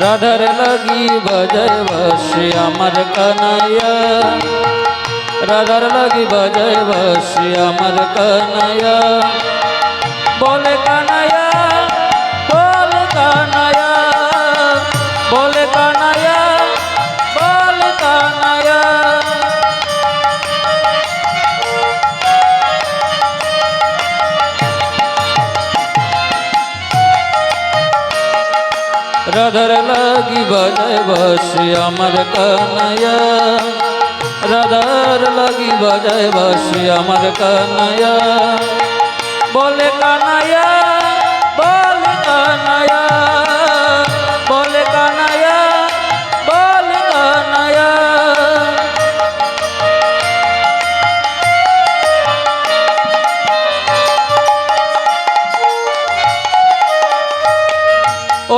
রাধার লাগি বাজায় বাসি আমার কানাইয়া রাধার লাগি বাজায় বাসি আমার কানাইয়া বলে কানাইয়া রাধার লাগি বাজায় বাসি আমার কানাইয়া রাধার লাগি বাজায় বাসি আমার কানাইয়া বলে কানাইয়া বলে কানাইয়া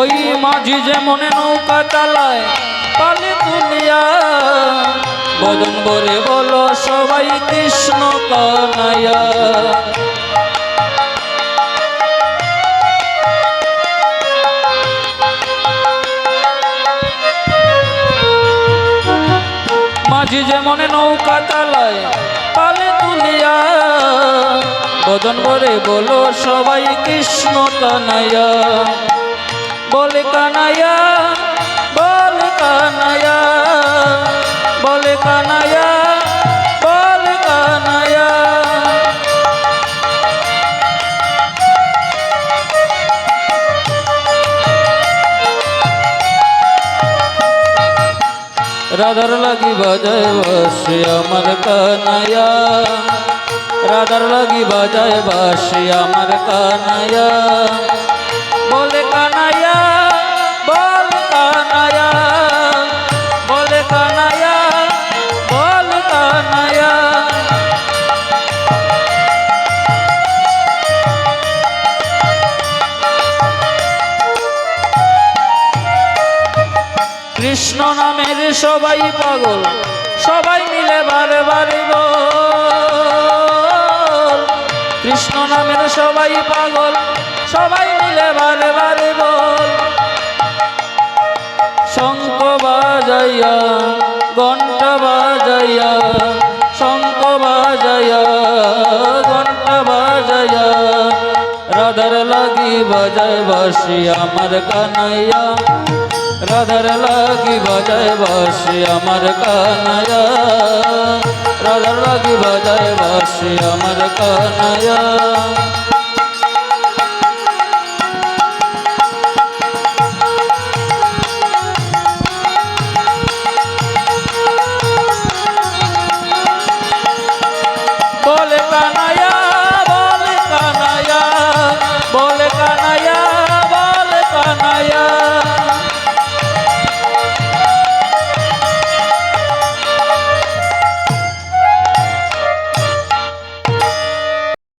ওই মাঝি যেমন নৌকা চালায়, পালে তুলিয়া। বদন বলে বলো সবাই কৃষ্ণ কানাইয়া। মাঝি যেমন নৌকা চালায়, পালে তুলিয়া। বদন ভরে বলো সবাই কৃষ্ণ কানাইয়া। বলে কানাইয়া বলে কানাইয়া বলে কানাইয়া বলে কানাইয়া। রাধার লাগি বাজায় বাসি আমার কানাইয়া, রাধার লাগি বাজায় বাসি আমার কানাইয়া। বলে কানাইয়া কৃষ্ণ নামের সবাই পাগল, সবাই মিলে বারে বারে বল। কৃষ্ণ নামের সবাই পাগল, সবাই মিলে বারে বারে বল। শঙ্খ বাজাইয়া ঘণ্টা বাজাইয়া, শঙ্খ বাজাইয়া ঘণ্টা বাজাইয়া, রাধার লাগি বাজায় বাসি আমার কানাইয়া। রাধার লাগি বাজায় বাসি আমার কানাইয়া রাধার লাগি বাজায় বাসি আমার কানাইয়া